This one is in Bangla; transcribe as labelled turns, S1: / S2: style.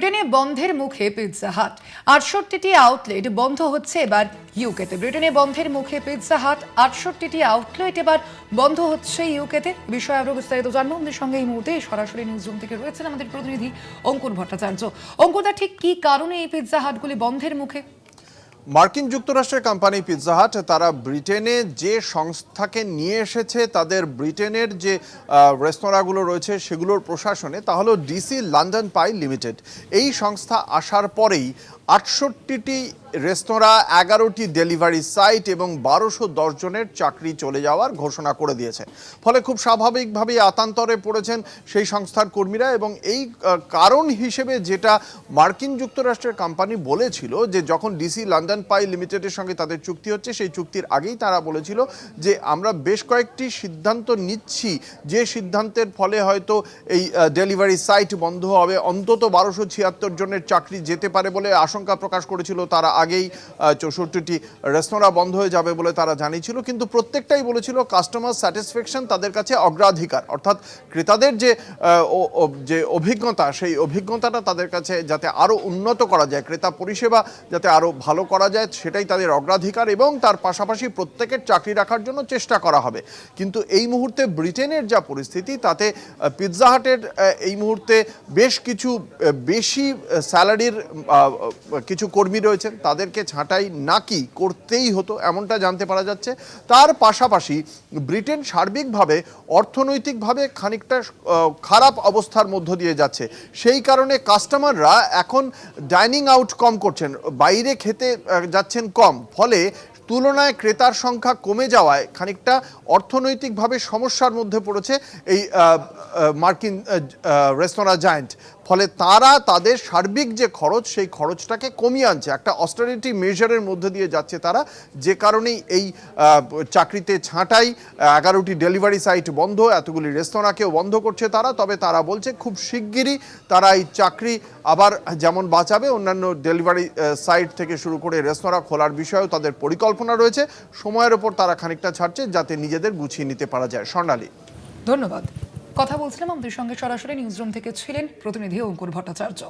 S1: ব্রিটেনে বন্ধের মুখে পিৎজা হাট আটষট্টিটি আউটলেট বন্ধ হচ্ছে এবার ইউকেতে ব্রিটেনে বন্ধের মুখে পিৎজা হাট আটষট্টিটি আউটলেট এবার বন্ধ হচ্ছে ইউকেতে বিষয়ে আরও বিস্তারিত জানব। আমাদের সঙ্গে এই মুহূর্তে সরাসরি নিউজ রুম থেকে রয়েছেন আমাদের প্রতিনিধি অঙ্কুর ভট্টাচার্য। অঙ্কুরদা ঠিক কি কারণে এই পিৎজা হাটগুলি বন্ধের মুখে?
S2: মার্কিন যুক্তরাষ্ট্রের কোম্পানি পিৎজা হাট তারা ব্রিটেনে যে সংস্থাকে নিয়ে এসেছে, তাদের ব্রিটেনের যে রেস্তোরাঁগুলো রয়েছে সেগুলোর প্রশাসনে, তা হলো ডিসি লন্ডন পাই লিমিটেড। এই সংস্থা আসার পরেই আটষট্টিটি রেস্তোরাঁ এগারোটি ডেলিভারি সাইট এবং বারোশো দশ জনের চাকরি চলে যাওয়ার ঘোষণা করে দিয়েছে। ফলে খুব স্বাভাবিকভাবেই আতান্তরে পড়েছেন সেই সংস্থার কর্মীরা এবং এই কারণ হিসেবে যেটা মার্কিন যুক্তরাষ্ট্রের কোম্পানি বলেছিল যে যখন ডিসি লন্ডন পাই লিমিটেডের সঙ্গে তাদের চুক্তি হচ্ছে, সেই চুক্তির আগেই তারা বলেছিল যে আমরা বেশ কয়েকটি সিদ্ধান্ত নিচ্ছি। যে সিদ্ধান্তের ফলে হয়তো এই ডেলিভারি সাইট বন্ধ হবে, অন্তত বারোশো ছিয়াত্তর জনের চাকরি যেতে পারে বলে আশঙ্কা প্রকাশ করেছিল তারা। আগেই চৌষট্টিটি রেস্তোরাঁ বন্ধ হয়ে যাবে বলে তারা জানিয়েছিল। কিন্তু প্রত্যেকটাই বলেছিল কাস্টমার স্যাটিসফ্যাকশন তাদের কাছে অগ্রাধিকার। অর্থাৎ ক্রেতাদের যে যে অভিজ্ঞতা, সেই অভিজ্ঞতাটা তাদের কাছে যাতে আরও উন্নত করা যায়, ক্রেতা পরিষেবা যাতে আরও ভালো করা যায়, সেটাই তাদের অগ্রাধিকার এবং তার পাশাপাশি প্রত্যেকের চাকরি রাখার জন্য চেষ্টা করা হবে। কিন্তু এই মুহূর্তে ব্রিটেনের যা পরিস্থিতি, তাতে পিৎজা হাটের এই মুহূর্তে বেশ কিছু বেশি স্যালারির কিছু কর্মী রয়েছেন। তাদেরকে ছাঁটাই নাকি করতেই হতো এমনটা জানতে পারা যাচ্ছে। তার পাশাপাশি ব্রিটেন সার্বিকভাবে, অর্থনৈতিকভাবে খানিকটা খারাপ অবস্থার মধ্য দিয়ে যাচ্ছে। সেই কারণে কাস্টমাররা এখন ডাইনিং আউট কম করছেন, বাইরে খেতে যাচ্ছেন কম। ফলে তুলনায় ক্রেতার সংখ্যা কমে যাওয়ায় খানিকটা অর্থনৈতিকভাবে সমস্যার মধ্যে পড়েছে এই মার্কিন রেস্তোরাঁ জায়েন্ট। ফলে তারা তাদের সার্বিক যে খরচ, সেই খরচটাকে কমিয়ে আনছে। একটা অস্টারিটি মেজারের মধ্যে দিয়ে যাচ্ছে তারা। যে কারণেই এই চাকরিতে ছাঁটাই, এগারোটি ডেলিভারি সাইট বন্ধ, এতগুলি রেস্তোরাঁকেও বন্ধ করছে তারা। তবে তারা বলছে, খুব শিগগিরই তারা এই চাকরি আবার যেমন বাঁচাবে, অন্যান্য ডেলিভারি সাইট থেকে শুরু করে রেস্তোরাঁ খোলার বিষয়েও তাদের পরিকল্পনা রয়েছে। সময়ের ওপর তারা খানিকটা ছাড়ছে, যাতে নিজেদের গুছিয়ে নিতে পারা যায়। স্বর্ণালী।
S1: ধন্যবাদ। কথা বলছিলাম আমাদের সঙ্গে সরাসরি নিউজরুম থেকে ছিলেন প্রতিনিধি অঙ্কুর ভট্টাচার্য।